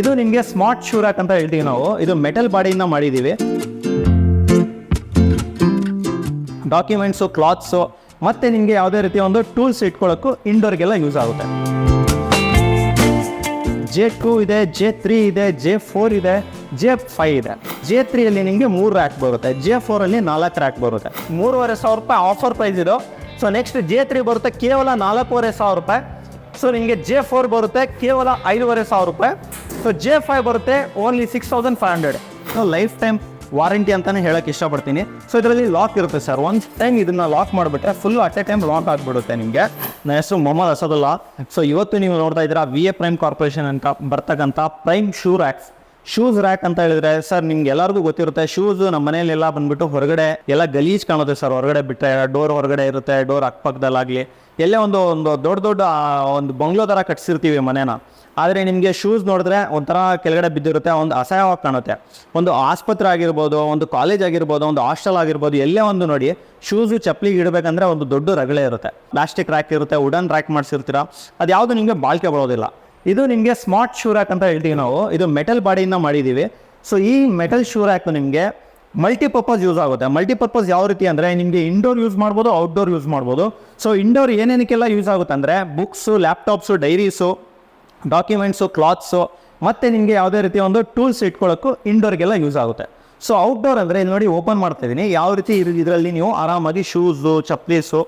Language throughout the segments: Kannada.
ಇದು ನಿಮಗೆ ಸ್ಮಾರ್ಟ್ ಶೂರಾಕ್ ಅಂತ ಹೇಳ್ತೀವಿ ನಾವು. ಇದು ಮೆಟಲ್ ಬಾಡಿಯಿಂದ ಮಾಡಿದ್ದೀವಿ ಡಾಕ್ಯುಮೆಂಟ್ಸು ಕ್ಲಾತ್ಸು ಮತ್ತು ನಿಮಗೆ ಯಾವುದೇ ರೀತಿಯ ಒಂದು ಟೂಲ್ಸ್ ಇಟ್ಕೊಳ್ಳೋಕ್ಕೂ ಇಂಡೋರ್ಗೆಲ್ಲ ಯೂಸ್ ಆಗುತ್ತೆ. ಜೆ ಟೂ ಇದೆ ಜೆ ತ್ರೀ ಇದೆ ಜೆ ಫೋರ್ ಇದೆ ಜೆ ಫೈವ್ ಇದೆ. ಜೆ ತ್ರೀಯಲ್ಲಿ ನಿಮಗೆ ಮೂರು ರ್ಯಾಕ್ ಬರುತ್ತೆ. ಜೆ ಫೋರಲ್ಲಿ ನಾಲ್ಕು ರ್ಯಾಕ್ ಬರುತ್ತೆ. ಮೂರುವರೆ ಸಾವಿರ ರೂಪಾಯಿ ಆಫರ್ ಪ್ರೈಸ್ ಇದು. ಸೊ ನೆಕ್ಸ್ಟ್ ಜೆ ತ್ರೀ ಬರುತ್ತೆ, ಕೇವಲ ನಾಲ್ಕೂವರೆ ಸಾವಿರ ರೂಪಾಯಿ. ಸೊ ನಿಮಗೆ ಜೆ ಫೋರ್ ಬರುತ್ತೆ, ಕೇವಲ ಐದೂವರೆ ಸಾವಿರ ರೂಪಾಯಿ. ಸೊ ಜೆ ಫೈವ್ ಬರುತ್ತೆ only six thousand five hundred so lifetime warranty ಅಂತಾನೆ ಹೇಳಕ್ಕೆ ಇಷ್ಟಪಡ್ತೀನಿ. ಸೊ ಇದರಲ್ಲಿ ಲಾಕ್ ಇರುತ್ತೆ ಸರ್ ಒನ್ಸ್ ಟೈಮ್ ಇದನ್ನ ಲಾಕ್ ಮಾಡಿಬಿಟ್ರೆ full at a time lock ಆಗಿಬಿಡುತ್ತೆ ನಿಮಗೆ. ನನ್ನ ಹೆಸರು ಮೊಹಮ್ಮದ್ ಅಸದುಲ್ಲಾ. ಸೊ ಇವತ್ತು ನೀವು ನೋಡ್ತಾ ಇದ್ದೀರಾ ವಿ ಎ ಪ್ರೈಮ್ ಕಾರ್ಪೊರೇಷನ್ ಅಂತ ಬರ್ತಕ್ಕಂಥ Prime shoe racks shoes rack ಅಂತ ಹೇಳಿದ್ರೆ ಸರ್ ನಿಮ್ಗೆ ಎಲ್ಲರಿಗೂ ಗೊತ್ತಿರುತ್ತೆ ಶೂಸ್ ನಮ್ಮ ಮನೇಲೆಲ್ಲ ಬಂದ್ಬಿಟ್ಟು ಹೊರಗಡೆ ಎಲ್ಲ ಗಲೀಜ್ ಕಾಣುತ್ತೆ ಸರ್ ಹೊರಗಡೆ ಬಿಟ್ಟರೆ ಡೋರ್ ಹೊರಗಡೆ ಇರುತ್ತೆ ಡೋರ್ ಅಕ್ಕಪಕ್ಕದಲ್ಲಾಗಲಿ. ಎಲ್ಲೇ ಒಂದು ಒಂದು ದೊಡ್ಡ ದೊಡ್ಡ ಒಂದು ಬಂಗ್ಲೋ ಥರ ಕಟ್ಸಿರ್ತೀವಿ ಮನೇನ. ಆದರೆ ನಿಮಗೆ ಶೂಸ್ ನೋಡಿದ್ರೆ ಒಂಥರ ಕೆಳಗಡೆ ಬಿದ್ದಿರುತ್ತೆ, ಒಂದು ಅಸಹ್ಯವಾಗಿ ಕಾಣುತ್ತೆ. ಒಂದು ಆಸ್ಪತ್ರೆ ಆಗಿರ್ಬೋದು, ಒಂದು ಕಾಲೇಜ್ ಆಗಿರ್ಬೋದು, ಒಂದು ಹಾಸ್ಟೆಲ್ ಆಗಿರ್ಬೋದು, ಎಲ್ಲೇ ಒಂದು ನೋಡಿ ಶೂಸು ಚಪ್ಪಲಿಗೆ ಇಡಬೇಕಂದ್ರೆ ಒಂದು ದೊಡ್ಡ ರಗಳೆ ಇರುತ್ತೆ. ಪ್ಲಾಸ್ಟಿಕ್ ರ್ಯಾಕ್ ಇರುತ್ತೆ ವುಡನ್ ರ್ಯಾಕ್ ಮಾಡಿಸಿರ್ತೀರ ಅದು ಯಾವುದು ನಿಮಗೆ ಬಾಳಿಕೆ ಬರೋದಿಲ್ಲ. ಇದು ನಿಮಗೆ ಸ್ಮಾರ್ಟ್ ಶೂ ರ್ಯಾಕ್ ಅಂತ ಹೇಳ್ತೀವಿ ನಾವು. ಇದು ಮೆಟಲ್ ಬಾಡಿಯಿಂದ ಮಾಡಿದ್ದೀವಿ ಸೊ ಈ ಮೆಟಲ್ ಶೂ ರ್ಯಾಕ್ ನಿಮಗೆ ಮಲ್ಟಿಪರ್ಪಸ್ ಯೂಸ್ ಆಗುತ್ತೆ. ಮಲ್ಟಿಪರ್ಪಸ್ ಯಾವ ರೀತಿ ಅಂದರೆ ನಿಮಗೆ ಇಂಡೋರ್ ಯೂಸ್ ಮಾಡ್ಬೋದು ಔಟ್ಡೋರ್ ಯೂಸ್ ಮಾಡ್ಬೋದು. ಸೊ ಇಂಡೋರ್ ಏನೇನಕ್ಕೆಲ್ಲ ಯೂಸ್ ಆಗುತ್ತೆ ಅಂದರೆ books laptops diaries documents clothes ಮತ್ತು ನಿಮಗೆ ಯಾವುದೇ ರೀತಿಯ ಒಂದು ಟೂಲ್ಸ್ ಇಟ್ಕೊಳ್ಳೋಕ್ಕೂ ಇಂಡೋರ್ಗೆಲ್ಲ ಯೂಸ್ ಆಗುತ್ತೆ. ಸೊ ಔಟ್ಡೋರ್ ಅಂದರೆ ಇಲ್ಲಿ ನೋಡಿ ಓಪನ್ ಮಾಡ್ತಾ ಇದ್ದೀನಿ ಯಾವ ರೀತಿ ಇದರಲ್ಲಿ ನೀವು ಆರಾಮಾಗಿ ಶೂಸು ಚಪ್ಲೀಸು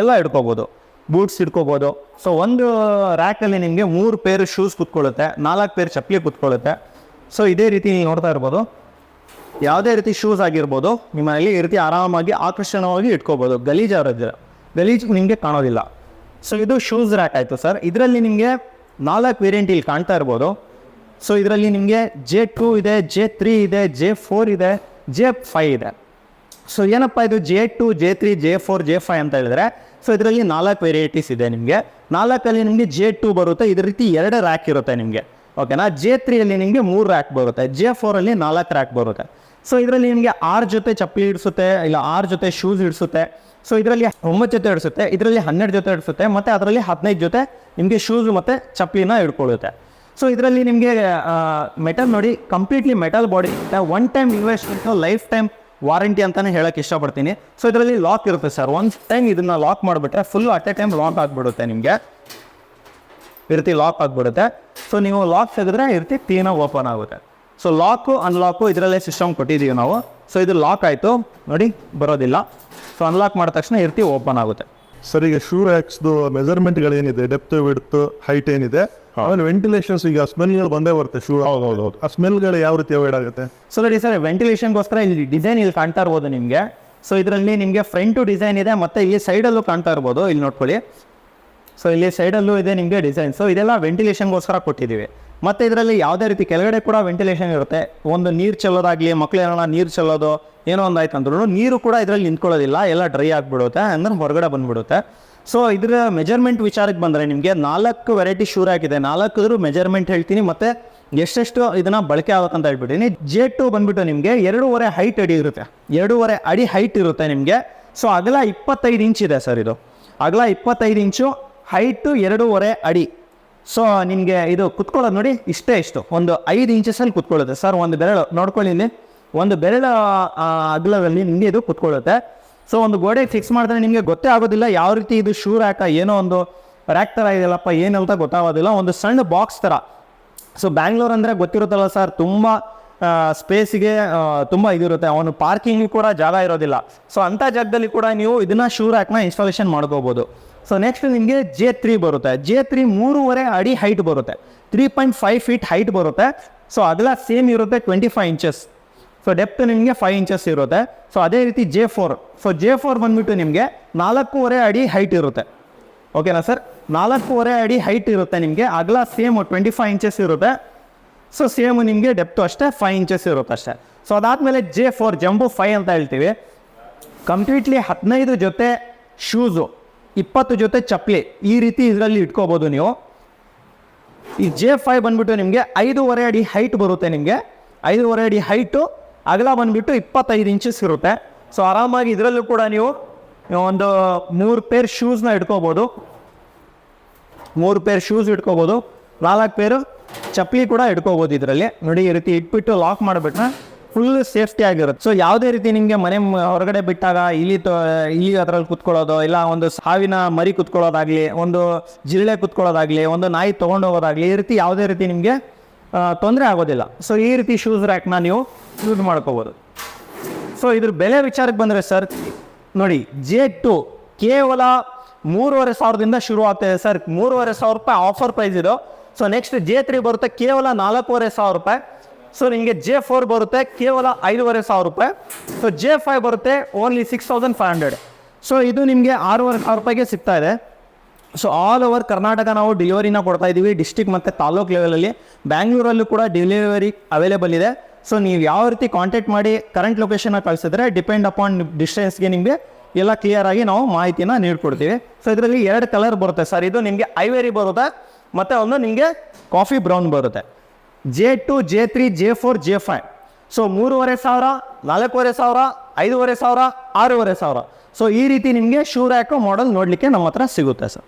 ಎಲ್ಲ ಇಟ್ಕೋಬೋದು. ಬೂಟ್ಸ್ ಇಟ್ಕೋಬೋದು ಸೊ ಒಂದು ರ್ಯಾಕಲ್ಲಿ ನಿಮಗೆ ಮೂರು ಪೇರ್ ಶೂಸ್ ಕುತ್ಕೊಳ್ಳುತ್ತೆ, ನಾಲ್ಕು ಪೇರ್ ಚಪ್ಪಲಿ ಕುತ್ಕೊಳ್ಳುತ್ತೆ. ಸೊ ಇದೇ ರೀತಿ ನೀವು ನೋಡ್ತಾ ಇರ್ಬೋದು. ಯಾವುದೇ ರೀತಿ ಶೂಸ್ ಆಗಿರ್ಬೋದು, ನಿಮ್ಮಲ್ಲಿ ಈ ರೀತಿ ಆರಾಮಾಗಿ ಆಕರ್ಷಣವಾಗಿ ಇಟ್ಕೋಬೋದು. ಗಲೀಜು ಅವರಿದ್ರೆ ಗಲೀಜ್ ನಿಮಗೆ ಕಾಣೋದಿಲ್ಲ. ಸೊ ಇದು ಶೂಸ್ ರ್ಯಾಕ್ ಆಯಿತು ಸರ್ ಇದರಲ್ಲಿ ನಿಮಗೆ ನಾಲ್ಕು ವೇರಿಯಂಟ್ ಇಲ್ಲಿ ಕಾಣ್ತಾ ಇರ್ಬೋದು. ಸೊ ಇದರಲ್ಲಿ ನಿಮಗೆ ಜೆ ಟೂ ಇದೆ ಜೆ ತ್ರೀ ಇದೆ ಜೆ ಫೋರ್ ಇದೆ ಜೆ ಫೈವ್ ಇದೆ. ಸೊ ಏನಪ್ಪ ಇದು J two J three J four J five ಅಂತ ಹೇಳಿದ್ರೆ ಸೊ ಇದರಲ್ಲಿ ನಾಲ್ಕು ವೆರೈಟೀಸ್ ಇದೆ ನಿಮಗೆ. ನಾಲ್ಕಲ್ಲಿ ನಿಮಗೆ ಜೆ ಟು ಬರುತ್ತೆ. ಇದೇ ರೀತಿ ಎರಡು ರ್ಯಾಕ್ ಇರುತ್ತೆ ನಿಮಗೆ. ಓಕೆನಾ ಜೆ ತ್ರೀಯಲ್ಲಿ ನಿಮಗೆ ಮೂರು ರ್ಯಾಕ್ ಬರುತ್ತೆ. ಜೆ ಫೋರಲ್ಲಿ ನಾಲ್ಕು ರ್ಯಾಕ್ ಬರುತ್ತೆ. ಸೊ ಇದರಲ್ಲಿ ನಿಮಗೆ ಆರು ಜೊತೆ ಚಪ್ಪಲಿ ಇಡಿಸುತ್ತೆ, ಇಲ್ಲ ಆರು ಜೊತೆ ಶೂಸ್ ಇಡಿಸುತ್ತೆ. ಸೊ ಇದರಲ್ಲಿ ಒಂಬತ್ತು ಜೊತೆ ಇಡಿಸುತ್ತೆ, ಇದರಲ್ಲಿ ಹನ್ನೆರಡು ಜೊತೆ ಇಡಿಸುತ್ತೆ, ಮತ್ತು ಅದರಲ್ಲಿ ಹದಿನೈದು ಜೊತೆ ನಿಮಗೆ ಶೂಸ್ ಮತ್ತು ಚಪ್ಪಲಿನ ಇಟ್ಕೊಳ್ಳುತ್ತೆ ಸೊ ಇದರಲ್ಲಿ ನಿಮಗೆ ಮೆಟಲ್ ನೋಡಿ completely metal body one time investment lifetime warranty ಅಂತಾನೆ ಹೇಳಕ್ಕೆ ಇಷ್ಟಪಡ್ತೀನಿ. ಸೊ ಇದರಲ್ಲಿ ಲಾಕ್ ಇರುತ್ತೆ ಸರ್ ಒನ್ ಟೈಮ್ ಇದನ್ನ ಲಾಕ್ ಮಾಡಿಬಿಟ್ರೆ full at a time lock ಆಗಿಬಿಡುತ್ತೆ ನಿಮಗೆ. ಈ ರೀತಿ ಲಾಕ್ ಆಗಿಬಿಡುತ್ತೆ. ಸೊ ನೀವು ಲಾಕ್ ತೆಗೆದ್ರೆ ಈ ರೀತಿ ಕ್ಲೀನಾಗಿ ಓಪನ್ ಆಗುತ್ತೆ. ಸೊ ಲಾಕು ಅನ್ಲಾಕು ಇದರಲ್ಲೇ ಸಿಸ್ಟಮ್ ಕೊಟ್ಟಿದ್ದೀವಿ ನಾವು. ಸೊ ಇದು ಲಾಕ್ ಆಯಿತು. ನೋಡಿ, ಬರೋದಿಲ್ಲ. ಸೊ ಅನ್ಲಾಕ್ ಮಾಡಿದ ತಕ್ಷಣ ಈ ರೀತಿ ಓಪನ್ ಆಗುತ್ತೆ. ಸರ್ ಈಗ ಶೂ ರ್ಯಾಕ್ಸ್ದು ಮೆಜರ್ಮೆಂಟ್ ಏನಿದೆ ಡೆಪ್ತ್ ವಿಡ್ತ್ ಹೈಟ್ ಏನಿದೆ? ಆಮೇಲೆ ವೆಂಟಿಲೇಷನ್ಸ್ ಈಗ ಸ್ಮೆಲ್ಗಳು ಬಂದೇ ಬರುತ್ತೆ ಶೂ ಹೌದು ಹೌದು ಆ ಸ್ಮೆಲ್ಗಳು ಯಾವ ರೀತಿ ಅವಾಯ್ಡ್ ಆಗುತ್ತೆ? ಸೊ ನೋಡಿ ಸರ್ ವೆಂಟಿಲೇಷನ್ಗೋಸ್ಕರ ಇಲ್ಲಿ ಡಿಸೈನ್ ಇಲ್ಲಿ ಕಾಣ್ತಾ ಇರ್ಬೋದು ನಿಮಗೆ. ಸೊ ಇದರಲ್ಲಿ ನಿಮಗೆ ಫ್ರಂಟು ಡಿಸೈನ್ ಇದೆ ಮತ್ತು ಇಲ್ಲಿ ಸೈಡಲ್ಲೂ ಕಾಣ್ತಾ ಇರ್ಬೋದು ಇಲ್ಲಿ ನೋಡ್ಕೊಳ್ಳಿ. ಸೊ ಇಲ್ಲಿ ಸೈಡಲ್ಲೂ ಇದೆ ನಿಮಗೆ ಡಿಸೈನ್ ಸೊ ಇದೆಲ್ಲ ವೆಂಟಿಲೇಷನ್ಗೋಸ್ಕರ ಕೊಟ್ಟಿದ್ದೀವಿ. ಮತ್ತು ಇದರಲ್ಲಿ ಯಾವುದೇ ರೀತಿ ಕೆಳಗಡೆ ಕೂಡ ವೆಂಟಿಲೇಷನ್ ಇರುತ್ತೆ. ಒಂದು ನೀರು ಚೆಲ್ಲೋದಾಗಲಿ ಮಕ್ಕಳು ಏನೋ ನೀರು ಚೆಲ್ಲೋದು, ಏನೋ ಒಂದು ಆಯ್ತು ಅಂದ್ರೂ ನೀರು ಕೂಡ ಇದರಲ್ಲಿ ನಿಂತ್ಕೊಳ್ಳೋದಿಲ್ಲ. ಎಲ್ಲ ಡ್ರೈ ಆಗಿಬಿಡುತ್ತೆ, ಅಂದ್ರೆ ಹೊರಗಡೆ ಬಂದ್ಬಿಡುತ್ತೆ. ಸೊ ಇದರ ಮೆಜರ್ಮೆಂಟ್ ವಿಚಾರಕ್ಕೆ ಬಂದರೆ ನಿಮಗೆ ನಾಲ್ಕು ವೆರೈಟಿ ಶೂರ್ ಆಗಿದೆ. ನಾಲ್ಕು ಮೆಜರ್ಮೆಂಟ್ ಹೇಳ್ತೀನಿ, ಮತ್ತು ಎಷ್ಟೆಷ್ಟು ಇದನ್ನು ಬಳಕೆ ಆಗುತ್ತೆ ಅಂತ ಹೇಳ್ಬಿಟ್ಟಿನಿ ಜೆ ಟು ಬಂದ್ಬಿಟ್ಟು ನಿಮಗೆ ಎರಡೂವರೆ ಹೈಟ್ ಅಡಿ ಇರುತ್ತೆ. ಎರಡೂವರೆ ಅಡಿ ಹೈಟ್ ಇರುತ್ತೆ ನಿಮಗೆ. ಸೊ ಅಗಲ ಇಪ್ಪತ್ತೈದು ಇಂಚ್ ಇದೆ ಸರ್ ಇದು. ಅಗಲ ಇಪ್ಪತ್ತೈದು ಇಂಚು ಹೈಟು ಎರಡೂವರೆ ಅಡಿ. ಸೊ ನಿಮಗೆ ಇದು ಕುತ್ಕೊಳ್ಳೋದು ನೋಡಿ, ಇಷ್ಟೇ ಇಷ್ಟು. ಒಂದು ಐದು ಇಂಚಸಲ್ಲಿ ಕುತ್ಕೊಳ್ಳುತ್ತೆ. ಸರ್ ಒಂದು ಬೆರಳು, ನೋಡ್ಕೊಳ್ಳಿ ಇಲ್ಲಿ. ಒಂದು ಬೆರಳ ಅಗಲದಲ್ಲಿ ನಿಮಗೆ ಇದು ಕುತ್ಕೊಳ್ಳುತ್ತೆ. ಸೊ ಒಂದು ಗೋಡೆಗೆ ಫಿಕ್ಸ್ ಮಾಡಿದ್ರೆ ನಿಮಗೆ ಗೊತ್ತೇ ಆಗೋದಿಲ್ಲ ಯಾವ ರೀತಿ ಇದು ಶೂ ರ್ಯಾಕ ಏನೋ ಒಂದು ರ್ಯಾಕ್ ಥರ ಇದೆಯಲ್ಲಪ್ಪ ಏನು ಅಂತ ಗೊತ್ತಾಗೋದಿಲ್ಲ. ಒಂದು ಸಣ್ಣ ಬಾಕ್ಸ್ ಥರ ಸೊ ಬ್ಯಾಂಗ್ಳೂರ್ ಅಂದರೆ ಗೊತ್ತಿರುತ್ತಲ್ಲ ಸರ್ ತುಂಬ ಸ್ಪೇಸಿಗೆ ತುಂಬ ಇದಿರುತ್ತೆ. ಅವನು ಪಾರ್ಕಿಂಗ್ ಕೂಡ ಜಾಗ ಇರೋದಿಲ್ಲ. ಸೊ ಅಂಥ ಜಾಗದಲ್ಲಿ ಕೂಡ ನೀವು ಇದನ್ನ ಶೂ ರ್ಯಾಕ್ನ ಇನ್ಸ್ಟಾಲೇಷನ್ ಮಾಡ್ಕೋಬೋದು. ಸೊ ನೆಕ್ಸ್ಟ್ ನಿಮಗೆ ಜೆ ತ್ರೀ ಬರುತ್ತೆ. ಜೆ ತ್ರೀ ಮೂರುವರೆ ಅಡಿ ಹೈಟ್ ಬರುತ್ತೆ. Three point five feet height ಬರುತ್ತೆ. ಸೊ ಅದೆಲ್ಲ ಸೇಮ್ ಇರುತ್ತೆ twenty five inches so depth ನಿಮಗೆ ಫೈವ್ ಇಂಚಸ್ ಇರುತ್ತೆ. ಸೊ ಅದೇ ರೀತಿ J four so J four ಬಂದ್ಬಿಟ್ಟು ನಿಮಗೆ ನಾಲ್ಕೂವರೆ ಅಡಿ ಹೈಟ್ ಇರುತ್ತೆ. ಓಕೆನಾ ಸರ್ ನಾಲ್ಕೂವರೆ ಅಡಿ ಹೈಟ್ ಇರುತ್ತೆ ನಿಮಗೆ. ಅಗಲ ಸೇಮ್ ಟ್ವೆಂಟಿ ಫೈವ್ ಇಂಚಸ್ ಇರುತ್ತೆ. ಸೊ ಸೇಮ್ ನಿಮಗೆ ಡೆಪ್ತು ಅಷ್ಟೇ ಫೈವ್ ಇಂಚಸ್ ಇರುತ್ತೆ ಅಷ್ಟೇ. ಸೊ ಅದಾದಮೇಲೆ ಜೆ ಫೋರ್ ಜಂಬು ಫೈ ಅಂತ ಹೇಳ್ತೀವಿ. ಕಂಪ್ಲೀಟ್ಲಿ ಹದಿನೈದು ಜೊತೆ ಶೂಸು ಇಪ್ಪತ್ತು ಜೊತೆ ಚಪ್ಪಲಿ ಈ ರೀತಿ ಇದರಲ್ಲಿ ಇಟ್ಕೋಬೋದು ನೀವು. ಈ ಜೆ ಫೈವ್ ಬಂದ್ಬಿಟ್ಟು ನಿಮಗೆ ಐದೂವರೆ ಅಡಿ ಹೈಟ್ ಬರುತ್ತೆ ನಿಮಗೆ. ಐದೂವರೆ ಅಡಿ ಹೈಟು ಅಗಲ ಬಂದ್ಬಿಟ್ಟು ಇಪ್ಪತ್ತೈದು ಇಂಚಸ್ ಇರುತ್ತೆ. ಸೊ ಆರಾಮಾಗಿ ಇದರಲ್ಲೂ ಕೂಡ ನೀವು ಒಂದು ಮೂರು ಪೇರ್ ಶೂಸ್ನ ಇಟ್ಕೋಬೋದು. ಮೂರು ಪೇರ್ ಶೂಸ್ ಇಟ್ಕೋಬೋದು. ನಾಲ್ಕು ಪೇರು ಚಪ್ಪಲಿ ಕೂಡ ಇಟ್ಕೋಬೋದು ಇದರಲ್ಲಿ. ನೋಡಿ, ಈ ರೀತಿ ಇಟ್ಬಿಟ್ಟು ಲಾಕ್ ಮಾಡಿಬಿಟ್ರೆ ಫುಲ್ ಸೇಫ್ಟಿ ಆಗಿರುತ್ತೆ. ಸೊ ಯಾವುದೇ ರೀತಿ ನಿಮಗೆ ಮನೆ ಹೊರಗಡೆ ಬಿಟ್ಟಾಗ ಇಲ್ಲಿ ಇಲ್ಲಿ ಇಲಿ ಅದರಲ್ಲಿ ಕುತ್ಕೊಳ್ಳೋದು, ಇಲ್ಲ ಒಂದು ಸಾವಿನ ಮರಿ ಕುತ್ಕೊಳ್ಳೋದಾಗ್ಲಿ, ಒಂದು ಜಿರಳೆ ಕುತ್ಕೊಳ್ಳೋದಾಗ್ಲಿ, ಒಂದು ನಾಯಿ ತೊಗೊಂಡೋಗೋದಾಗ್ಲಿ ಈ ರೀತಿ ಯಾವುದೇ ರೀತಿ ನಿಮಗೆ ತೊಂದರೆ ಆಗೋದಿಲ್ಲ. ಸೊ ಈ ರೀತಿ ಶೂಸ್ ರ್ಯಾಕ್ನ ನೀವು ಯೂಸ್ ಮಾಡ್ಕೋಬೋದು. ಸೊ ಇದ್ರ ಬೆಲೆ ವಿಚಾರಕ್ಕೆ ಬಂದರೆ ಸರ್, ನೋಡಿ ಜೆ ಟು ಕೇವಲ ಮೂರುವರೆ ಸಾವಿರದಿಂದ ಶುರು ಸರ್. ಮೂರುವರೆ ಸಾವಿರ ರೂಪಾಯಿ ಆಫರ್ ಪ್ರೈಸ್ ಇದು. ಸೊ ನೆಕ್ಸ್ಟ್ ಜೆ ತ್ರೀ ಬರುತ್ತೆ ಕೇವಲ ನಾಲ್ಕೂವರೆ ಸಾವಿರ ರೂಪಾಯಿ. ಸೊ ನಿಮಗೆ ಜೆ ಫೋರ್ ಬರುತ್ತೆ, ಕೇವಲ ಐದೂವರೆ ಸಾವಿರ ರೂಪಾಯಿ. ಸೊ ಜೆ ಫೈವ್ ಬರುತ್ತೆ only six thousand five hundred so ಇದು ನಿಮಗೆ ಆರೂವರೆ ಸಾವಿರ ರೂಪಾಯಿಗೆ ಸಿಗ್ತಾ ಇದೆ. ಸೊ ಆಲ್ ಓವರ್ ಕರ್ನಾಟಕ ನಾವು ಡಿಲಿವರಿನ ಕೊಡ್ತಾ ಇದ್ದೀವಿ ಡಿಸ್ಟಿಕ್ ಮತ್ತು ತಾಲೂಕ್ ಲೆವೆಲಲ್ಲಿ ಬ್ಯಾಂಗ್ಳೂರಲ್ಲೂ ಕೂಡ ಡೆಲಿವರಿ ಅವೈಲೇಬಲ್ ಇದೆ. ಸೊ ನೀವು ಯಾವ ರೀತಿ ಕಾಂಟ್ಯಾಕ್ಟ್ ಮಾಡಿ ಕರೆಂಟ್ ಲೊಕೇಶನ್ನ ಕಳಿಸಿದ್ರೆ ಡಿಪೆಂಡ್ ಅಪಾನ್ ಡಿಸ್ಟೆನ್ಸ್ಗೆ ನಿಮಗೆ ಎಲ್ಲ ಕ್ಲಿಯರ್ ಆಗಿ ನಾವು ಮಾಹಿತಿನ ನೀಡ್ಕೊಡ್ತೀವಿ. ಸೊ ಇದರಲ್ಲಿ ಎರಡು ಕಲರ್ ಬರುತ್ತೆ ಸರ್. ಇದು ನಿಮಗೆ ಐವೇರಿ ಬರುತ್ತೆ, ಮತ್ತು ಒಂದು ನಿಮಗೆ ಕಾಫಿ ಬ್ರೌನ್ ಬರುತ್ತೆ. J two J three J four J five so ಮೂರುವರೆ ಸಾವಿರ, ನಾಲ್ಕೂವರೆ ಸಾವಿರ, ಐದೂವರೆ ಸಾವಿರ, ಆರೂವರೆ ಸಾವಿರ. ಸೊ ಈ ರೀತಿ ನಿಮಗೆ ಶೂ ರ್ಯಾಕು ಮಾಡಲ್ ನೋಡಲಿಕ್ಕೆ ನಮ್ಮ ಹತ್ರ ಸಿಗುತ್ತೆ ಸರ್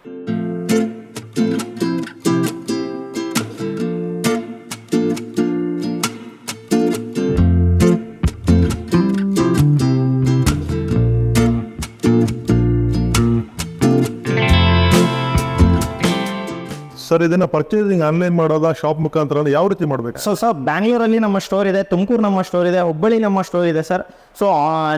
ಸರ್, ಇದನ್ನ ಪರ್ಚೇಸಿಂಗ್ ಆನ್ಲೈನ್ ಮಾಡೋದಾ ಶಾಪ್ ಮುಖಾಂತರ ಯಾವ ರೀತಿ ಮಾಡ್ಬೇಕು? ಸೊ ಸರ್ ಬ್ಯಾಂಗ್ಳೂರಲ್ಲಿ ನಮ್ಮ ಸ್ಟೋರ್ ಇದೆ, ತುಮಕೂರು ನಮ್ಮ ಸ್ಟೋರ್ ಇದೆ ಹುಬ್ಬಳ್ಳಿ ನಮ್ಮ ಸ್ಟೋರ್ ಇದೆ ಸರ್ ಸೊ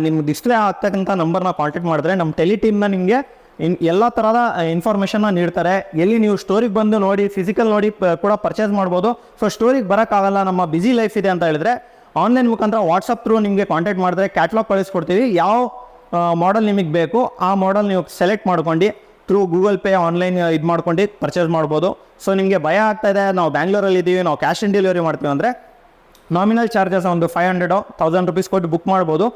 ನಿಮ್ಮ ಡಿಸ್ಪ್ಲೇ ಆಗ್ತಕ್ಕಂಥ ನಂಬರ್ನ ಕಾಂಟ್ಯಾಕ್ಟ್ ಮಾಡಿದ್ರೆ ನಮ್ಮ ಟೆಲಿ ಟೀಮ್ನ ನಿಮಗೆ ಇನ್ ಎಲ್ಲ ಥರದ ಇನ್ಫಾರ್ಮೇಷನ್ನ ನೀಡ್ತಾರೆ. ಎಲ್ಲಿ ನೀವು ಸ್ಟೋರಿಗೆ ಬಂದು ನೋಡಿ ಫಿಸಿಕಲ್ ನೋಡಿ ಕೂಡ ಪರ್ಚೇಸ್ ಮಾಡ್ಬೋದು. ಸೊ ಸ್ಟೋರಿಗೆ ಬರೋಕ್ಕಾಗಲ್ಲ ನಮ್ಮ ಬಿಸಿ ಲೈಫ್ ಇದೆ ಅಂತ ಹೇಳಿದ್ರೆ ಆನ್ಲೈನ್ ಮುಖಾಂತರ ವಾಟ್ಸಪ್ ಥ್ರೂ ನಿಮಗೆ ಕಾಂಟ್ಯಾಕ್ಟ್ ಮಾಡಿದ್ರೆ ಕ್ಯಾಟ್ಲಾಗ್ ಕಳಿಸ್ಕೊಡ್ತೀವಿ. ಯಾವ ಮಾಡೆಲ್ ನಿಮಗೆ ಬೇಕು, ಆ ಮಾಡೆಲ್ ನೀವು ಸೆಲೆಕ್ಟ್ ಮಾಡ್ಕೊಂಡು ಥ್ರೂ ಗೂಗಲ್ ಪೇ ಆನ್ಲೈನ್ ಇದು ಮಾಡ್ಕೊಂಡು ಪರ್ಚೇಸ್ ಮಾಡ್ಬೋದು. ಸೊ ನಿಮಗೆ ಭಯ ಆಗ್ತಾ ಇದೆ, ನಾವು ಬ್ಯಾಂಗ್ಳೂರಲ್ಲಿ ಇದ್ದೀವಿ ನಾವು ಕ್ಯಾಶ್ ಆನ್ ಡೆಲಿವರಿ ಮಾಡ್ತೀವಿ ಅಂದರೆ ನಾಮಿನಲ್ ಚಾರ್ಜಸ್ ಒಂದು ಫೈವ್ ಹಂಡ್ರೆಡು ತೌಸಂಡ್ ರುಪೀಸ್ ಕೊಟ್ಟು ಬುಕ್ ಮಾಡ್ಬೋದು.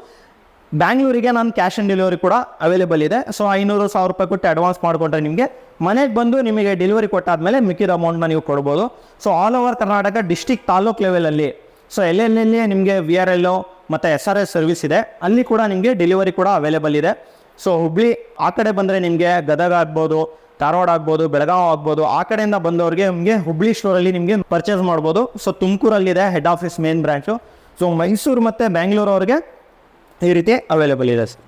ಬ್ಯಾಂಗ್ಳೂರಿಗೆ ನಾನು ಕ್ಯಾಶ್ ಆನ್ ಡೆಲಿವರಿ ಕೂಡ ಅವೈಲೇಬಲ್ ಇದೆ. ಸೊ ಐನೂರು ಸಾವಿರ ರೂಪಾಯಿ ಕೊಟ್ಟು ಅಡ್ವಾನ್ಸ್ ಮಾಡಿಕೊಂಡ್ರೆ ನಿಮಗೆ ಮನೆಗೆ ಬಂದು ನಿಮಗೆ ಡೆಲಿವರಿ ಕೊಟ್ಟಾದ್ಮೇಲೆ ಮಿಕ್ಕಿದ ಅಮೌಂಟ್ನ ನೀವು ಕೊಡ್ಬೋದು. So all over Karnataka district taluk ಲೆವೆಲಲ್ಲಿ ಸೊ ಎಲ್ಲೆಲ್ಲಿ ನಿಮಗೆ ವಿ ಆರ್ ಎಲ್ಲೋ ಮತ್ತು ಎಸ್ ಆರ್ ಎಸ್ ಸರ್ವಿಸ್ ಇದೆ. ಅಲ್ಲಿ ಕೂಡ ನಿಮಗೆ ಡೆಲಿವರಿ ಕೂಡ ಅವೈಲೇಬಲ್ ಇದೆ. ಸೊ ಹುಬ್ಳಿ ಆ ಕಡೆ ಬಂದರೆ ನಿಮಗೆ ಗದಗ ಆಗ್ಬೋದು, ಧಾರವಾಡ ಆಗ್ಬೋದು, ಬೆಳಗಾವಿ ಆಗ್ಬೋದು, ಆ ಕಡೆಯಿಂದ ಬಂದವ್ರಿಗೆ ನಿಮಗೆ ಹುಬ್ಳಿ ಸ್ಟೋರಲ್ಲಿ ನಿಮಗೆ ಪರ್ಚೇಸ್ ಮಾಡ್ಬೋದು. So ತುಮಕೂರಲ್ಲಿದೆ head office main branch so Mysuru ಮತ್ತು ಬ್ಯಾಂಗ್ಳೂರು ಅವ್ರಿಗೆ ಈ ರೀತಿ ಅವೈಲೇಬಲ್ ಇದೆ ಸರ್